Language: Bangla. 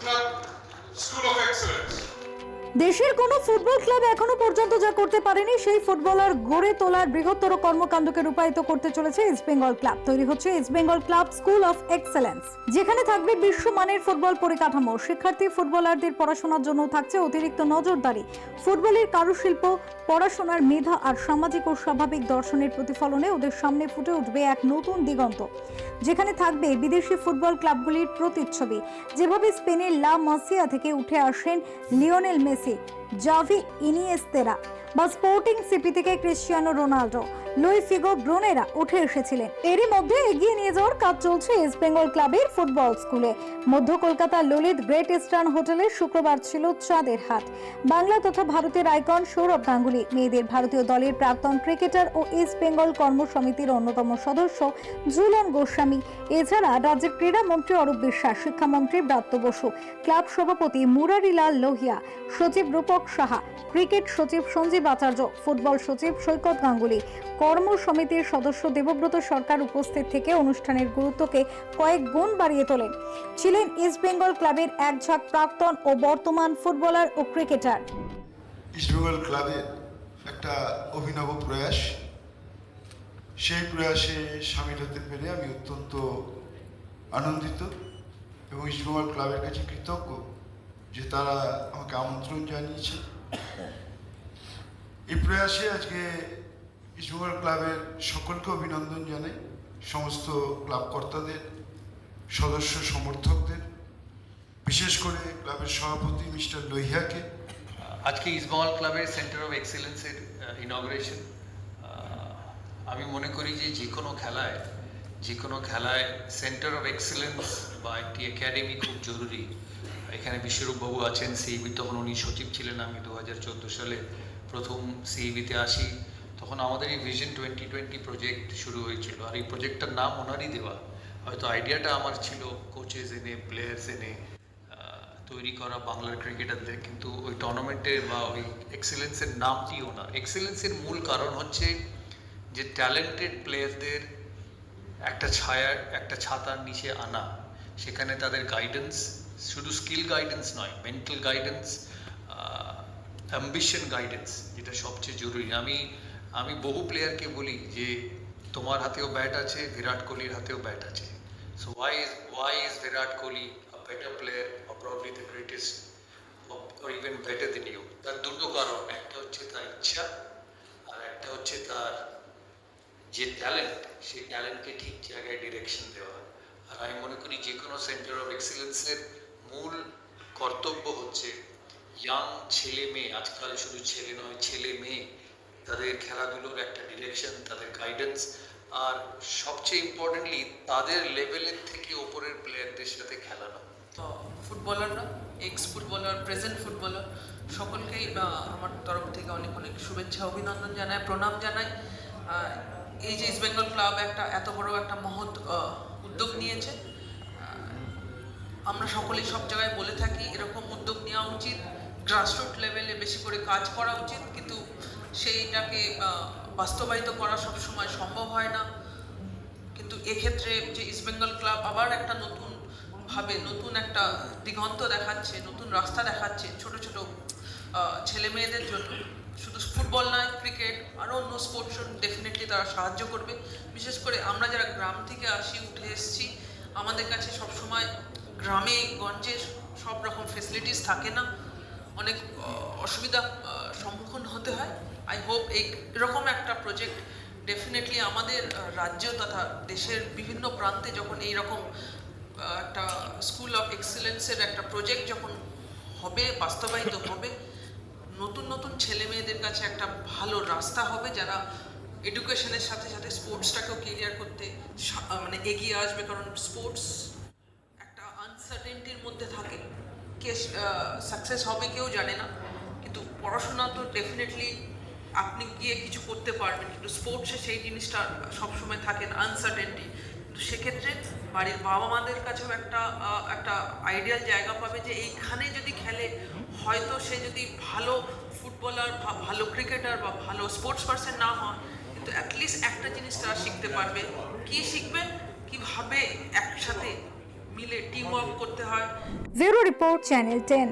Club School of Excellence. দেশের কোনো ফুটবল ক্লাব এখনও পর্যন্ত যা করতে পারেনি, সেই ফুটবলার গড়ে তোলার বৃহত্তর কর্মকাণ্ডকে রূপায়িত করতে চলেছে ইস্ট বেঙ্গল ক্লাব তৈরি হচ্ছে East Bengal club school of excellence যেখানে থাকবে বিশ্বমানের ফুটবল পরিকাঠামো। শিক্ষার্থী, ফুটবলারদের পড়াশোনার জন্য থাকছে অতিরিক্ত নজরদারি। ফুটবলের কারুশিল্প, পড়াশোনার মেধা আর সামাজিক ও স্বাভাবিক দর্শনের প্রতিফলনে ওদের সামনে ফুটে উঠবে এক নতুন দিগন্ত। যেখানে থাকবে বিদেশি ফুটবল ক্লাবগুলির প্রতিচ্ছবি। যেভাবে স্পেনের লা মাসিয়া থেকে উঠে আসেন লিওনেল মেসি ಗೆಲ್ಲಿಸಿ ಜಾವಿ ಇನಿಯೆಸ್ತೆರಾ বা স্পোর্টিং সিপি থেকে ক্রিশ্চিয়ানো রোনাল্ডো লুই ফিগো ব্রুনেরা উঠে এসেছিলেন। এরই মধ্যে এগিয়ে নিয়ে যাওয়ার কাজ চলছে ইস্ট বেঙ্গল ক্লাবের ফুটবল স্কুলে মধ্য কলকাতার ললিত গ্রেট ইস্টার্ন হোটেলে শুক্রবার ছিল চাঁদের হাট। বাংলা তথা ভারতের আইকন সৌরভ গাঙ্গুলি, মেয়েদের ভারতীয় দলের প্রাক্তন ক্রিকেটার ও ইস্ট বেঙ্গল কর্ম সমিতির অন্যতম সদস্য ঝুলন গোস্বামী। এছাড়া রাজ্যের ক্রীড়ামন্ত্রী অরূপ বিশ্বাস, শিক্ষামন্ত্রী ব্রাত্য বসু, ক্লাব সভাপতি মুরারিলাল লোহিয়া, সচিব রূপক সাহা, ক্রিকেট সচিব সঞ্জীব আচার্য ফুটবল সচিব সৈকত গাঙ্গুলি। কর্ম সমিতির সদস্য দেবব্রত সরকার উপস্থিত থেকে অনুষ্ঠানের গুরুত্বকে কয়েক গুণ বাড়িয়ে তোলেন। ছিলেন ইস্ট বেঙ্গল ক্লাবের এক ঝাঁক প্রাক্তন ও বর্তমান ফুটবলার ও ক্রিকেটার। ইস্টবেঙ্গল ক্লাবের একটা অভিনব প্রয়াস। সেই প্রয়াসে সামিল হতে পেরে আমি অত্যন্ত আনন্দিত এবং ইস্টবেঙ্গল ক্লাবের কাছে কৃতজ্ঞ যে তারা আমাকে আমন্ত্রণ জানিয়েছে। এই প্রয়াসে আজকে ইস্টবেঙ্গল ক্লাবের সকলকে অভিনন্দন জানাই, সমস্ত ক্লাব কর্তাদের, সদস্য সমর্থকদের, বিশেষ করে ক্লাবের সভাপতি মিস্টার লোহিয়াকে। আজকে ইস্টবেঙ্গল ক্লাবের সেন্টার অফ এক্সেলেন্সের ইনগ্রেশন আমি মনে করি যে যে কোনো খেলায় যে কোনো খেলায় সেন্টার অফ এক্সেলেন্স বা একটি একাডেমি খুব জরুরি। এখানে বিশ্বরূপবাবু আছেন সিইবি তখন উনি সচিব ছিলেন আমি দু হাজার চোদ্দ সালে প্রথম সিইবিতে আসি। তখন আমাদের এই ভিশন টোয়েন্টি টোয়েন্টি প্রজেক্ট শুরু হয়েছিল। আর এই প্রজেক্টটার নাম ওনারই দেওয়া। হয়তো আইডিয়াটা আমার ছিল কোচেস এনে প্লেয়ার্স এনে তৈরি করা বাংলার ক্রিকেটারদের কিন্তু ওই টুর্নামেন্টের বা ওই এক্সেলেন্সের নামটি ওনার। এক্সেলেন্সের মূল কারণ হচ্ছে যে ট্যালেন্টেড প্লেয়ারদের একটা ছায়ার একটা ছাতার নিচে আনা। সেখানে তাদের গাইডেন্স শুধু স্কিল গাইডেন্স নয় মেন্টাল গাইডেন্স অ্যাম্বিশন গাইডেন্স যেটা সবচেয়ে জরুরি। আমি আমি বহু প্লেয়ারকে বলি যে, তোমার হাতেও ব্যাট আছে, বিরাট কোহলির হাতেও ব্যাট আছে। So why is why is Virat Kohli a better player or probably the greatest or even better than you? তার দুটো কারণ। একটা হচ্ছে তার ইচ্ছা, আর একটা হচ্ছে তার যে ট্যালেন্ট সেই ট্যালেন্টকে ঠিক জায়গায় ডিরেকশন দেওয়া আর আমি মনে করি যে কোনো সেন্টার অফ এক্সেলেন্সের মূল কর্তব্য হচ্ছে ইয়াং ছেলে মেয়ে আজকাল শুধু ছেলে নয় ছেলে মেয়ে তাদের খেলাধুলোর একটা ডিরেকশন তাদের গাইডেন্স আর সবচেয়ে ইম্পর্টেন্টলি তাদের লেভেলের থেকে ওপরের প্লেয়ারদের সাথে খেলানো। তো ফুটবলাররা এক্স ফুটবলার প্রেজেন্ট ফুটবলার সকলকেই আমার তরফ থেকে অনেক অনেক শুভেচ্ছা অভিনন্দন জানায় প্রণাম আহ, এই যে ইস্ট বেঙ্গল ক্লাব একটা এত বড় একটা মহৎ উদ্যোগ নিয়েছে। আমরা সকলেই সব জায়গায় বলে থাকি, এরকম উদ্যোগ নেওয়া উচিত। গ্রাসরুট লেভেলে বেশি করে কাজ করা উচিত, কিন্তু সেইটাকে বাস্তবায়িত করা সবসময় সম্ভব হয় না। কিন্তু এক্ষেত্রে যে ইস্টবেঙ্গল ক্লাব আবার একটা নতুন ভাবে, নতুন একটা দিগন্ত দেখাচ্ছে, নতুন রাস্তা দেখাচ্ছে ছোট ছোট ছেলে মেয়েদের জন্য। শুধু ফুটবল নয়, ক্রিকেট আরও অন্য স্পোর্টস ডেফিনেটলি তারা সাহায্য করবে। বিশেষ করে আমরা যারা গ্রাম থেকে আসি, উঠে এসেছি, আমাদের কাছে সবসময় গ্রামে, গঞ্জে সব রকম ফেসিলিটিস থাকে না। অনেক অসুবিধা সম্মুখীন হতে হয়। আই হোপ এই এরকম একটা প্রজেক্ট ডেফিনেটলি আমাদের রাজ্য তথা দেশের বিভিন্ন প্রান্তে যখন এই রকম একটা স্কুল অফ এক্সেলেন্সের একটা প্রজেক্ট যখন হবে, বাস্তবায়িত হবে নতুন নতুন ছেলে মেয়েদের কাছে একটা ভালো রাস্তা হবে যারা এডুকেশনের সাথে সাথে স্পোর্টসটাকেও ক্লিয়ার করতে মানে এগিয়ে আসবে। কারণ স্পোর্টস একটা আনসার্টেনটির মধ্যে থাকে। কে সাকসেস হবে কেউ জানে না। কিন্তু পড়াশোনা তো ডেফিনেটলি আপনি গিয়ে কিছু করতে পারবেন। কিন্তু স্পোর্টসে সেই জিনিসটা সবসময় থাকে না আনসার্টেনটি কিন্তু সেক্ষেত্রে বাড়ির বাবা মাদের কাছেও একটা একটা আইডিয়াল জায়গা পাবে যে এইখানে যদি খেলে হয়তো সে যদি ভালো ফুটবলার বা ভালো ক্রিকেটার বা ভালো স্পোর্টস পার্সন না হয়, কিন্তু অ্যাটলিস্ট একটা জিনিস তারা শিখতে পারবে। কি শিখবে? কীভাবে একসাথে মিলে টিম ওয়ার্ক করতে হয়? Bureau report channel ten